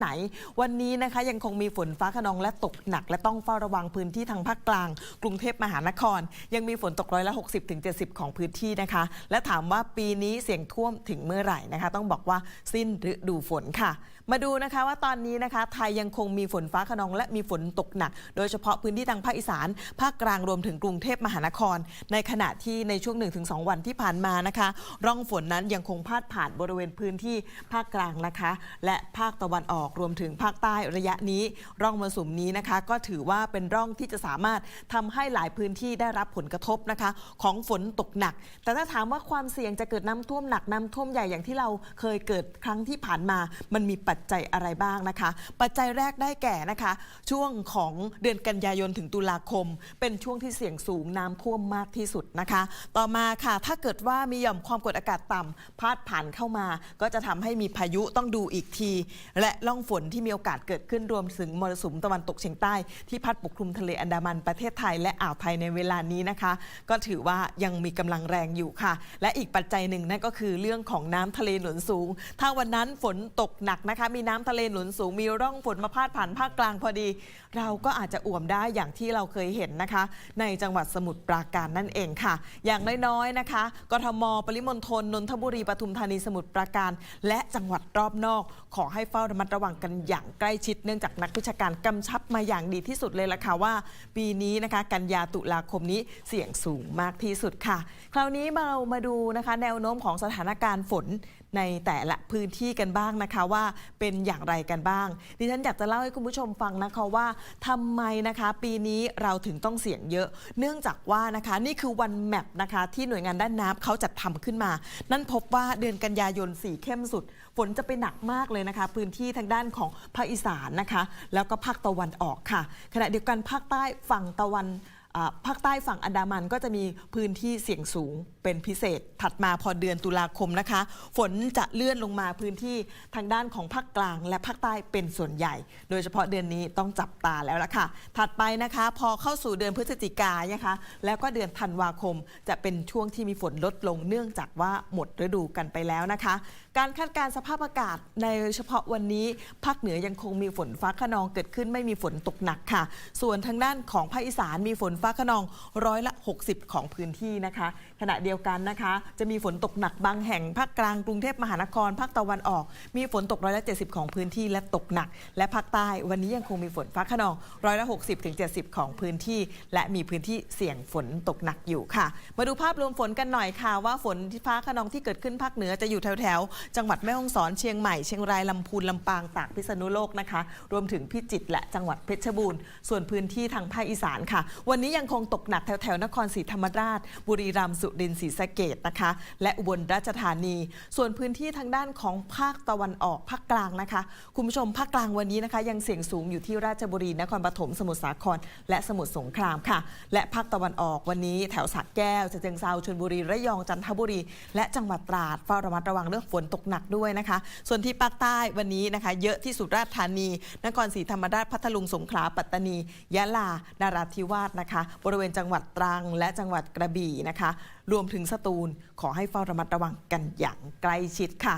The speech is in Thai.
ไหนวันนี้นะคะยังคงมีฝนฟ้าขนองและตกหนัก และต้องเฝ้าระวังพื้นที่ทางภาคกลาง กรุงเทพมหานคร ยังมีฝนตกร้อยละ 60ถึง70 ของพื้นที่นะคะ และถามว่าปีนี้เสี่ยงท่วมถึงเมื่อไหร่นะคะ ต้องบอกว่าสิ้นฤดูฝนค่ะ มาดูนะคะว่าตอนนี้นะคะ ไทยยังคงมีฝนฟ้าขนอง และมีฝนตกหนัก โดยเฉพาะพื้นที่ทางภาคอีสานภาคกลางรวมถึงกรุงเทพมหานคร ในขณะที่ในช่วง 1-2 วันที่ผ่านมานะคะ ร่องฝนนั้นยังคงพาดผ่านบริเวณพื้นที่ภาคกลางนะคะ และภาคตะวันออกรวมถึงภาคใต้ระยะนี้ ร่องมรสุมนี้นะคะ ก็ถือว่าเป็นร่องที่จะสามารถทำให้หลายพื้นที่ได้รับผลกระทบนะคะ ของฝนตกหนัก แต่ถ้าถามว่าความเสี่ยงจะเกิดน้ำท่วมหนักน้ำท่วมใหญ่อย่างที่เราเคยเกิดครั้งที่ผ่านมา มันมีปัจจัยอะไรบ้างนะคะ ปัจจัยแรกได้แก่นะคะ ช่วงของเดือนกันยายนถึงตุลาคม เป็นช่วงที่เสี่ยงสูงน้ำท่วมมากที่สุดนะคะ ต่อมาค่ะ ถ้าเกิดว่ามีหย่อมความกดอากาศต่ำพาดผ่านเข้ามา ก็จะทำให้มีพายุต้องดูอีกที และล่ององฝนที่มีโอกาสเกิดขึ้นรวมถึงมรสุมตะวันตกเฉียงใต้ที่พัดปกคลุมทะเลอันดามันประเทศไทยและอ่าวไทยในเวลานี้นะคะ ก็ถือว่ายังมีกำลังแรงอยู่ค่ะ และอีกปัจจัยหนึ่งนั่นก็คือเรื่องของน้ำทะเลหนุนสูง ถ้าวันนั้นฝนตกหนักนะคะ มีน้ำทะเลหนุนสูง มีร่องฝนมาพาดผ่านภาคกลางพอดี เราก็อาจจะอ่วมได้อย่างที่เราเคยเห็นนะคะ ในจังหวัดสมุทรปราการนั่นเองค่ะ อย่างน้อยๆนะคะ กทม ปริมณฑลนนทบุรีปทุมธานีสมุทรปราการ และจังหวัดรอบนอก ขอให้เฝ้าระมัดระวังกันอย่างใกล้ชิดเนื่องจากนักวิชาการกำชับมาอย่างดีที่สุดเลยล่ะค่ะว่า ปีนี้นะคะ กันยาตุลาคมนี้เสี่ยงสูงมากที่สุดค่ะ คราวนี้เรามาดูนะคะ แนวโน้มของสถานการณ์ฝน ในแต่ละพื้นที่กันบ้างนะคะว่าเป็นอย่างไรกันบ้าง ดิฉันอยากจะเล่าให้คุณผู้ชมฟังนะคะว่าทำไมนะคะปีนี้เราถึงต้องเสี่ยงเยอะ เนื่องจากว่านะคะนี่คือวันแมปนะคะที่หน่วยงานด้านน้ำเขาจัดทำขึ้นมา นั่นพบว่าเดือนกันยายนสีเข้มสุด ฝนจะไปหนักมากเลยนะคะ พื้นที่ทางด้านของภาคอีสานนะคะ แล้วก็ภาคตะวันออกค่ะ ขณะเดียวกันภาคใต้ฝั่งตะวัน ภาคใต้ฝั่งอันดามันก็จะมีพื้นที่เสี่ยงสูงเป็นพิเศษ ถัดมาพอเดือนตุลาคมนะคะ ฝนจะเลื่อนลงมาพื้นที่ทางด้านของภาคกลาง และภาคใต้เป็นส่วนใหญ่ โดยเฉพาะเดือนนี้ต้องจับตาแล้วล่ะค่ะ ถัดไปนะคะ พอเข้าสู่เดือนพฤศจิกายนะคะ แล้วก็เดือนธันวาคม จะเป็นช่วงที่มีฝนลดลงเนื่องจากว่าหมดฤดูกันไปแล้วนะคะ การคาดการสภาพอากาศในเฉพาะวันนี้ภาคเหนือยังคงมีฝนฟ้าขนองเกิดขึ้นไม่มีฝนตกหนักค่ะ ส่วนทางด้านของภาคอีสานมีฝนฟ้าขนองร้อยละ 60 ของพื้นที่นะคะ ขณะเดียวกันนะคะ จะมีฝนตกหนักบางแห่งภาคกลางกรุงเทพมหานครภาคตะวันออก มีฝนตกร้อยละ 70 ของพื้นที่และตกหนัก และภาคใต้วันนี้ยังคงมีฝนฟ้าขนองร้อยละ 60ถึง70 ของพื้นที่ และมีพื้นที่เสี่ยงฝนตกหนักอยู่ค่ะ มาดูภาพรวมฝนกันหน่อยค่ะ ว่าฝนที่ฟ้าขนองที่เกิดขึ้นภาคเหนือจะอยู่แถวแถวจังหวัดแม่ฮ่องสอนเชียงใหม่เชียงรายลำพูนลำปางตากพิษณุโลกนะคะ รวมถึงพิจิตรและจังหวัดเพชรบูรณ์ส่วนพื้นที่ทางภาคอีสานค่ะ วันนี้ยังคงตกหนักแถวแถวๆนครศรีธรรมราช บุรีรัมย์สุรินทร์ศรีสะเกดนะคะ และอุบลราชธานี ส่วนพื้นที่ทางด้านของภาคตะวันออกภาคกลางนะคะ คุณผู้ชมภาคกลางวันนี้นะคะ ยังเสี่ยงสูงอยู่ที่ราชบุรีนครปฐมสมุทรสาคร และสมุทรสงครามค่ะ และภาคตะวันออกวันนี้ แถวสระแก้วฉะเชิงเซาชลบุรีระยองจันทบุรี และจังหวัดตราดเฝ้าระมัดระวังเรื่องฝนตกหนักด้วยนะคะ ส่วนที่ภาคใต้วันนี้นะคะ เยอะที่สุราษฎร์ธานี นครศรีธรรมราชพัทลุงสงขลาปัตตานียะลานาราธิวาสนะคะบริเวณจังหวัดตรัง และจังหวัดกระบี่นะคะ รวมถึงสตูลขอให้เฝ้าระมัดระวังกันอย่างใกล้ชิดค่ะ